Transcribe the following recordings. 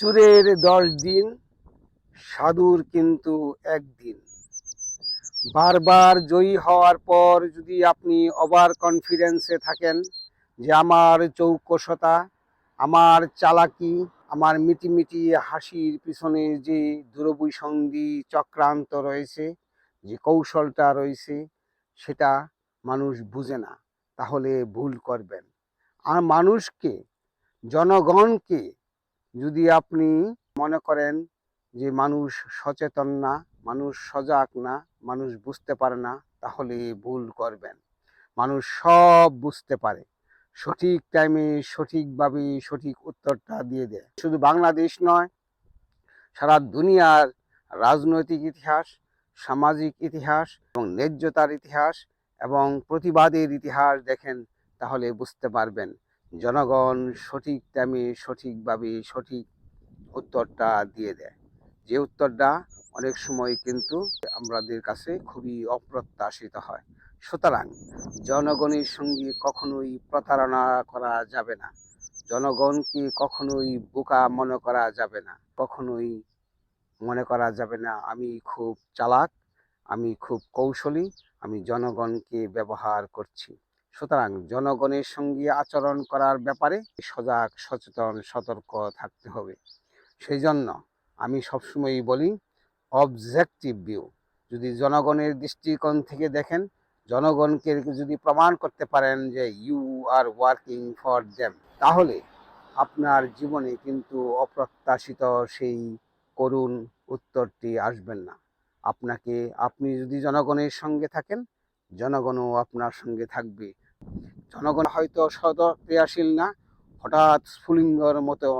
চুরের দশ দিন, সাধুর কিন্তু একদিন বারবার জয়ী হওয়ার পর যদি আপনি ওভার কনফিডেন্সে থাকেন যে আমার চৌকসতা, আমার চালাকি, আমার মিটিমিটি হাসির পিছনে যে দুরবিসন্ধি চক্রান্ত রয়েছে, যে কৌশলটা রয়েছে, সেটা মানুষ বুঝে না। তাহলে ভুল করবেন। আর মানুষকে, জনগণকে যদি আপনি মনে করেন যে মানুষ সচেতন না, মানুষ সজাগ না, মানুষ বুঝতে পারে না, তাহলে ভুল করবেন। মানুষ সব বুঝতে পারে। সঠিক টাইমে সঠিকভাবে সঠিক উত্তরটা দিয়ে দেয়। শুধু বাংলাদেশ নয়, সারা দুনিয়ার রাজনৈতিক ইতিহাস, সামাজিক ইতিহাস এবং ন্যায্যতার ইতিহাস এবং প্রতিবাদের ইতিহাস দেখেন, তাহলে বুঝতে পারবেন। জনগণ সঠিক টাইমে সঠিকভাবে সঠিক উত্তরটা দিয়ে দেয়। যে উত্তরটা অনেক সময় কিন্তু আমাদের কাছে খুবই অপ্রত্যাশিত হয়। সুতরাং জনগণের সঙ্গে কখনোই প্রতারণা করা যাবে না। জনগণকে কখনোই বোকা মনে করা যাবে না। কখনোই মনে করা যাবে না, আমি খুব চালাক, আমি খুব কৌশলী, আমি জনগণকে ব্যবহার করছি। সুতরাং জনগণের সঙ্গে আচরণ করার ব্যাপারে সজাগ, সচেতন, সতর্ক থাকতে হবে। সেই জন্য আমি সবসময়ই বলি অবজেক্টিভ ভিউ যদি জনগণের দৃষ্টিকোণ থেকে দেখেন, জনগণকে যদি প্রমাণ করতে পারেন যে you are working for them তাহলে আপনার জীবনে কিন্তু অপ্রত্যাশিত সেই করুণ উত্তরটি আসবেন না। আপনাকে, আপনি যদি জনগণের সঙ্গে থাকেন জনগণও আপনার সঙ্গে থাকবে। জনগণ হয়তো সদ ক্রিয়াশীল না, হঠাৎ স্ফুলিঙ্গর মতো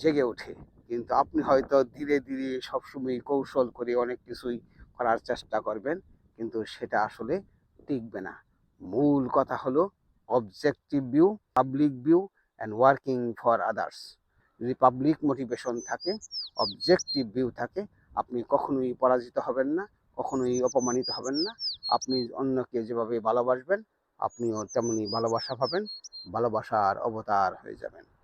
জেগে ওঠে। কিন্তু আপনি হয়তো ধীরে ধীরে সবসময় কৌশল করে অনেক কিছুই করার চেষ্টা করবেন, কিন্তু সেটা আসলে টিকবে না। মূল কথা হলো objective view public view and working for others যদি পাবলিক মোটিভেশন থাকে অবজেক্টিভ ভিউ থাকে, আপনি কখনোই পরাজিত হবেন না, কখনোই অপমানিত হবেন না। আপনি অন্যকে যেভাবে ভালোবাসবেন আপনিও তেমনি ভালোবাসা পাবেন ভালোবাসার অবতার হয়ে যাবেন।